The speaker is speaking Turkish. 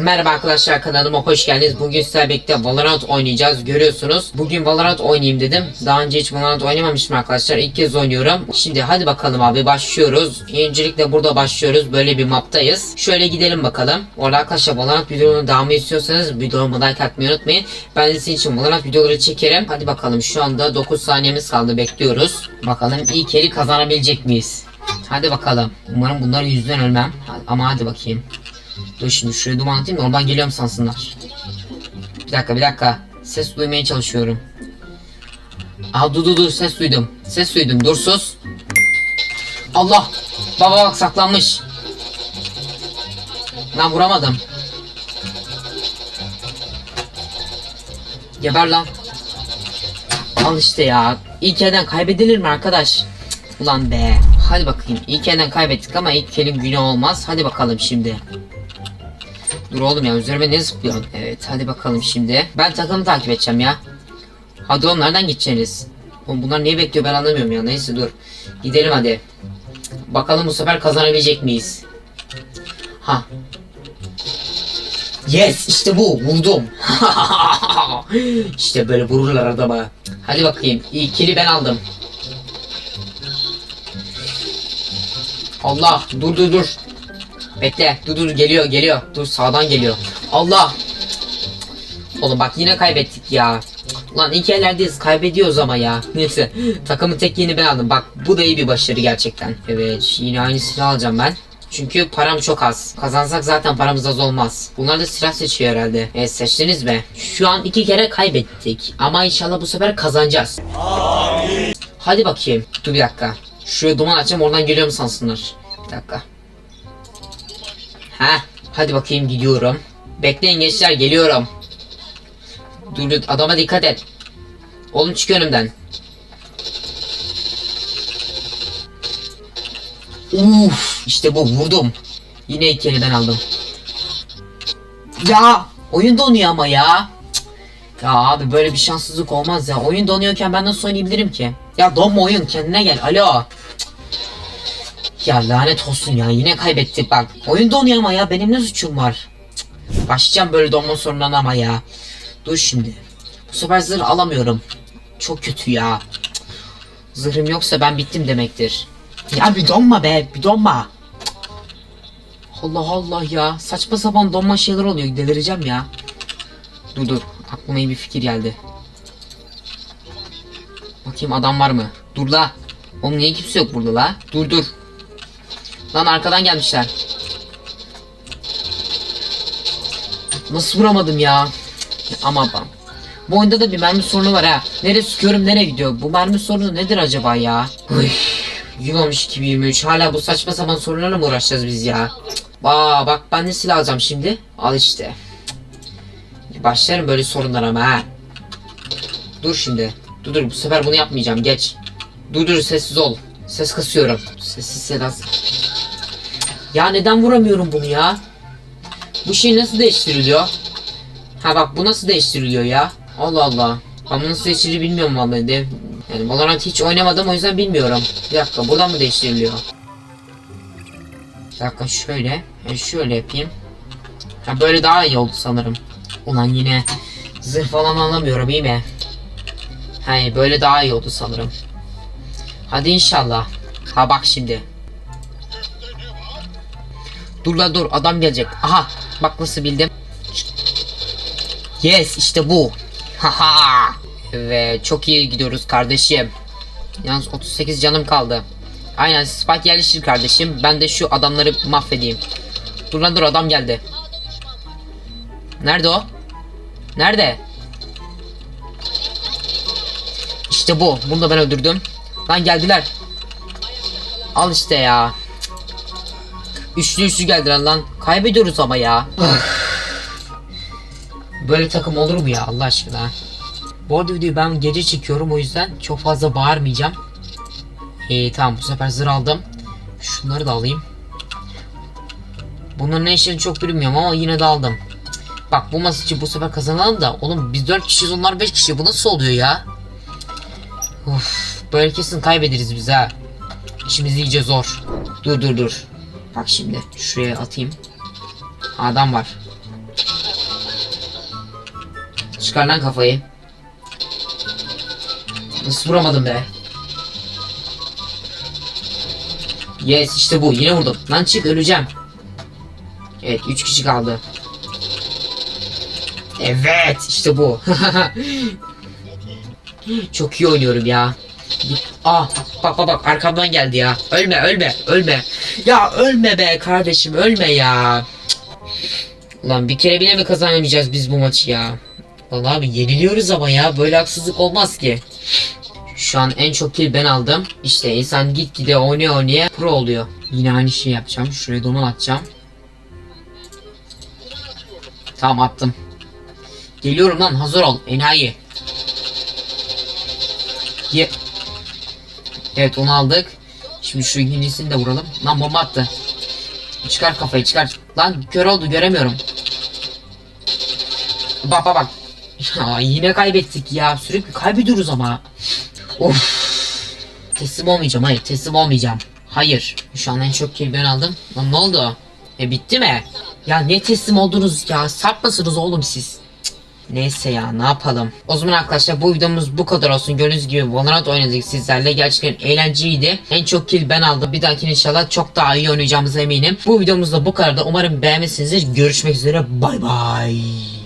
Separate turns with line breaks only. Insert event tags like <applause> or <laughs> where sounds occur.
Merhaba arkadaşlar kanalıma hoş geldiniz. Bugün sizlerle birlikte Valorant oynayacağız. Görüyorsunuz. Bugün Valorant oynayayım dedim. Daha önce hiç Valorant oynamamıştım arkadaşlar. İlk kez oynuyorum. Şimdi hadi bakalım abi başlıyoruz. Öncelikle burada başlıyoruz. Böyle bir maptayız. Şöyle gidelim bakalım. Orada arkadaşlar Valorant videolarının devamı istiyorsanız videomu like atmayı unutmayın. Ben sizin için Valorant videoları çekerim. Hadi bakalım şu anda 9 saniyemiz kaldı. Bekliyoruz. Bakalım ilk eli kazanabilecek miyiz? Hadi bakalım. Umarım bunlar yüzden ölmem. Ama hadi bakayım. Dur şimdi şuraya duman atayım da oradan geliyorum sansınlar. Bir dakika bir dakika. Ses duymaya çalışıyorum. Aa dur dur dur ses duydum. Ses duydum dur sus. Allah. Baba bak saklanmış. Lan vuramadım. Geber lan. Al işte ya. İlk elden kaybedilir mi arkadaş? Cık, Ulan be. Hadi bakayım. İlk elden kaybettik ama ilk elin günü olmaz. Hadi bakalım şimdi. Dur oğlum ya üzerime ne zıplıyorsun? Evet hadi bakalım şimdi. Ben takımı takip edeceğim ya. Hadi oğlum nereden gideceğiniz? Oğlum bunlar niye bekliyor ben anlamıyorum ya. Neyse dur. Gidelim hadi. Bakalım bu sefer kazanabilecek miyiz? Ha. Yes işte bu vurdum. <laughs> işte böyle vururlar adama. Hadi bakayım. İlkili ben aldım. Allah dur dur dur. Bekle. Dur dur geliyor geliyor. Dur sağdan geliyor. Allah. Oğlum bak yine kaybettik ya. Ulan ilk ellerdeyiz kaybediyoruz ama ya. Neyse takımın tek yeni ben aldım. Bak bu da iyi bir başarı gerçekten. Evet yine aynı silah alacağım ben. Çünkü param çok az. Kazansak zaten paramız az olmaz. Bunlar da silah seçiyor herhalde. Evet seçtiniz mi? Şu an iki kere kaybettik. Ama inşallah bu sefer kazanacağız. Hadi bakayım. Dur bir dakika. Şuraya duman açacağım oradan geliyor mu sansınlar. Bir dakika. Ha, hadi bakayım gidiyorum. Bekleyin gençler geliyorum. Dur adama dikkat et. Oğlum çık önümden. Uf, işte bu vurdum. Yine ilk elden aldım. Ya oyun donuyor ama ya. Ya abi böyle bir şanssızlık olmaz ya. Oyun donuyorken ben nasıl oynayabilirim ki? Ya donma oyun kendine gel. Alo. Ya lanet olsun ya yine kaybettik bak. Oyun donuyor ama ya benim ne suçum var? Cık, Başlayacağım böyle donma sorunlarına ama ya. Dur şimdi. Bu sefer zırh alamıyorum. Çok kötü ya. Cık, Zırhım yoksa ben bittim demektir. Ya bir donma be bir donma. Cık. Allah Allah ya. Saçma sapan donma şeyler oluyor. Delireceğim ya. Dur dur. Aklıma iyi bir fikir geldi. Bakayım adam var mı? Dur la. Oğlum niye kimse yok burada la? Dur dur. Lan arkadan gelmişler. Nasıl vuramadım ya? Ama ben. Bu oyunda da bir mermi sorunu var ha. Nereye sıkıyorum nereye gidiyor? Bu mermi sorunu nedir acaba ya? Uy, yıl olmuş 2023. Hala bu saçma sapan sorunlarla mı uğraşacağız biz ya? Aa bak ben ne silah alacağım şimdi? Al işte. Başlarım böyle sorunlar ama ha. Dur şimdi. Dur dur bu sefer bunu yapmayacağım geç. Dur dur sessiz ol. Ses kasıyorum. Sessiz sedasız. Ya neden vuramıyorum bunu ya? Bu şey nasıl değiştiriliyor? Ha bak bu nasıl değiştiriliyor ya? Allah Allah. Ben bunu nasıl değiştirilir bilmiyorum vallahi de. Yani Valorant hiç oynamadım o yüzden bilmiyorum. Bir dakika buradan mı değiştiriliyor? Bir dakika şöyle. Yani şöyle yapayım. Ha böyle daha iyi oldu sanırım. Ulan yine zırh falan alamıyorum iyi mi? Hayır böyle daha iyi oldu sanırım. Hadi inşallah. Ha bak şimdi. Dur la dur adam gelecek. Aha bak nasıl bildim. Yes işte bu. Haha. Evet çok iyi gidiyoruz kardeşim. Yalnız 38 canım kaldı. Aynen spike yerleştir kardeşim. Ben de şu adamları mahvedeyim. Dur lan dur adam geldi. Nerede o? Nerede? İşte bu. Bunu da ben öldürdüm. Lan geldiler. Al işte ya. Üçlü üçlü geldiler lan. Kaybediyoruz ama ya. Böyle takım olur mu ya Allah aşkına? Bu arada videoyu ben gece çekiyorum o yüzden çok fazla bağırmayacağım. İyi tamam bu sefer zırh aldım. Şunları da alayım. Bunların ne işlerini çok bilmiyorum ama yine de aldım. Bak bu maç için bu sefer kazanalım da oğlum biz 4 kişiyiz onlar 5 kişi bu nasıl oluyor ya? Uf, böyle kesin kaybederiz biz ha. İşimiz iyice zor. Dur dur dur. Bak şimdi şuraya atayım. Adam var. Çıkar lan kafayı. Nasıl vuramadım be? Yes işte bu yine vurdum. Lan çık öleceğim. Evet 3 kişi kaldı. Evet işte bu. <laughs> Çok iyi oynuyorum ya. Ah bak bak bak arkamdan geldi ya. Ölme ölme ölme. Ya ölme be kardeşim ölme ya. Ulan bir kere bile mi kazanamayacağız biz bu maçı ya? Vallahi abi yeniliyoruz ama ya böyle haksızlık olmaz ki. Şu an en çok kill ben aldım. İşte insan gitgide oynaya oynaya pro oluyor. Yine aynı şeyi yapacağım. Şuraya domal atacağım. Tamam attım. Geliyorum lan hazır ol enayi. Ye. Evet onu aldık. Şimdi şu ikincisini de vuralım. Lan bomba attı. Çıkar kafayı çıkar. Lan kör oldu göremiyorum. Bak bak bak. Ya yine kaybettik ya. Sürekli kaybediyoruz ama. Of. Teslim olmayacağım hayır teslim olmayacağım. Hayır. Şu an en çok kill ben aldım. Lan ne oldu? E bitti mi? Ya ne teslim oldunuz ya? Sap mısınız oğlum siz? Neyse ya ne yapalım. O zaman arkadaşlar bu videomuz bu kadar olsun. Gördüğünüz gibi Valorant oynadık sizlerle. Gerçekten eğlenceliydi. En çok kill ben aldım. Bir dahaki inşallah çok daha iyi oynayacağımıza eminim. Bu videomuz da bu kadar da umarım beğenmişsinizdir. Görüşmek üzere. Bay bay.